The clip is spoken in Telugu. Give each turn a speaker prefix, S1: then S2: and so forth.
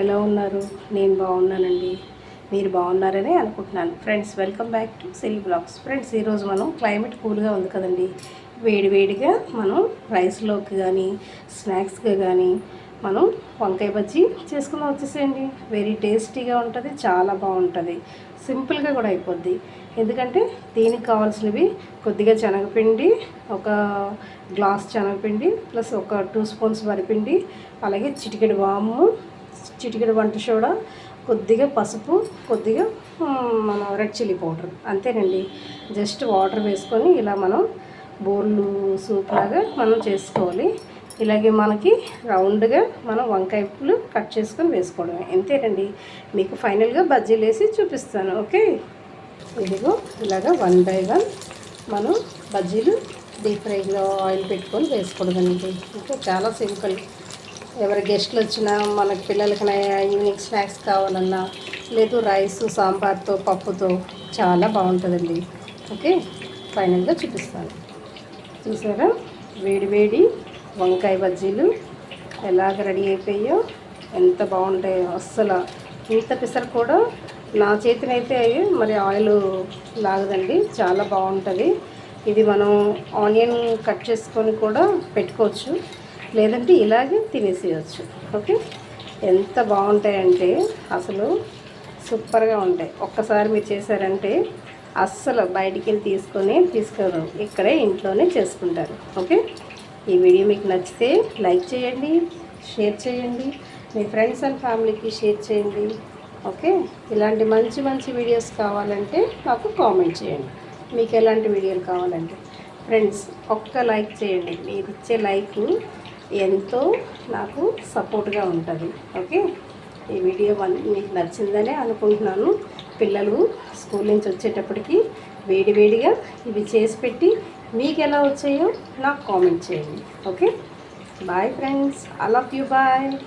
S1: ఎలా ఉన్నారు? నేను బాగున్నానండి. మీరు బాగున్నారని అనుకుంటున్నాను. Friends welcome back to Siri blogs friends ఈరోజు మనం క్లైమేట్ కూల్గా ఉంది కదండి. వేడివేడిగా మనం రైస్లోకి కానీ స్నాక్స్గా కానీ మనం వంకాయ బజ్జీ చేసుకుని వచ్చేసేయండి. వెరీ టేస్టీగా ఉంటుంది చాలా బాగుంటుంది. సింపుల్గా కూడా అయిపోద్ది. ఎందుకంటే దీనికి కావాల్సినవి కొద్దిగా శనగపిండి ఒక గ్లాస్ శనగపిండి ప్లస్ ఒక టూ స్పూన్స్ వరిపిండి అలాగే చిటికెడు వాము చిటికెడు వంట సోడా కొద్దిగా పసుపు కొద్దిగా మనం మన రెడ్ చిల్లీ పౌడర్. అంతేనండి. జస్ట్ వాటర్ వేసుకొని ఇలా మనం బోర్లు సూప్ లాగా మనం చేసుకోవాలి. ఇలాగే మనకి రౌండ్గా మనం వంకాయలు కట్ చేసుకొని వేసుకోవడమే. అంతేనండి. మీకు ఫైనల్గా బజ్జీలు వేసి చూపిస్తాను. ఓకే? ఇదిగో ఇలాగా వన్ బై వన్ మనం బజ్జీలు డీప్ ఫ్రైలో ఆయిల్ పెట్టుకొని వేసుకోవడమండి ఓకే? చాలా సింపుల్. ఎవరి గెస్ట్లు వచ్చినా మనకి పిల్లలకి ఈవినింగ్ స్నాక్స్ కావాలన్నా లేదు రైస్ సాంబార్తో పప్పుతో చాలా బాగుంటుందండి. ఓకే? ఫైనల్గా చూపిస్తాను. చూసారా? వేడి వేడి వంకాయ బజ్జీలు ఎలాగ రెడీ అయిపోయాయో ఎంత బాగుంటాయో అస్సలు. ఇంత పిసర కూడా నా చేతినైతే మరి ఆయిల్ లాగదండి. చాలా బాగుంటుంది. ఇది మనం ఆనియన్ కట్ చేసుకొని కూడా పెట్టుకోవచ్చు. లేదంటే ఇలాగే తినేసేయచ్చు. ఓకే? ఎంత బాగుంటాయంటే అసలు సూపర్గా ఉంటాయి. ఒక్కసారి మీరు చేశారంటే అస్సలు బయటికి వెళ్ళి తీసుకొని తీసుకోరు ఇక్కడే ఇంట్లోనే చేసుకుంటారు. ఓకే? ఈ వీడియో మీకు నచ్చితే లైక్ చేయండి షేర్ చేయండి మీ ఫ్రెండ్స్ అండ్ ఫ్యామిలీకి షేర్ చేయండి. ఓకే? ఇలాంటి మంచి మంచి వీడియోస్ కావాలంటే నాకు కామెంట్ చేయండి. మీకు ఎలాంటి వీడియోలు కావాలంటే ఫ్రెండ్స్ ఒక్క లైక్ చేయండి. మీరు ఇచ్చే లైక్ ఎంతో నాకు సపోర్ట్గా ఉంటుంది. ఓకే? ఈ వీడియో వన్ మీకు నచ్చిందనే అనుకుంటున్నాను. పిల్లలు స్కూల్ నుంచి వచ్చేటప్పటికి వేడి వేడిగా ఇవి చేసి పెట్టి మీకు ఎలా వచ్చాయో నాకు కామెంట్ చేయండి. Okay? Bye friends. I love you bye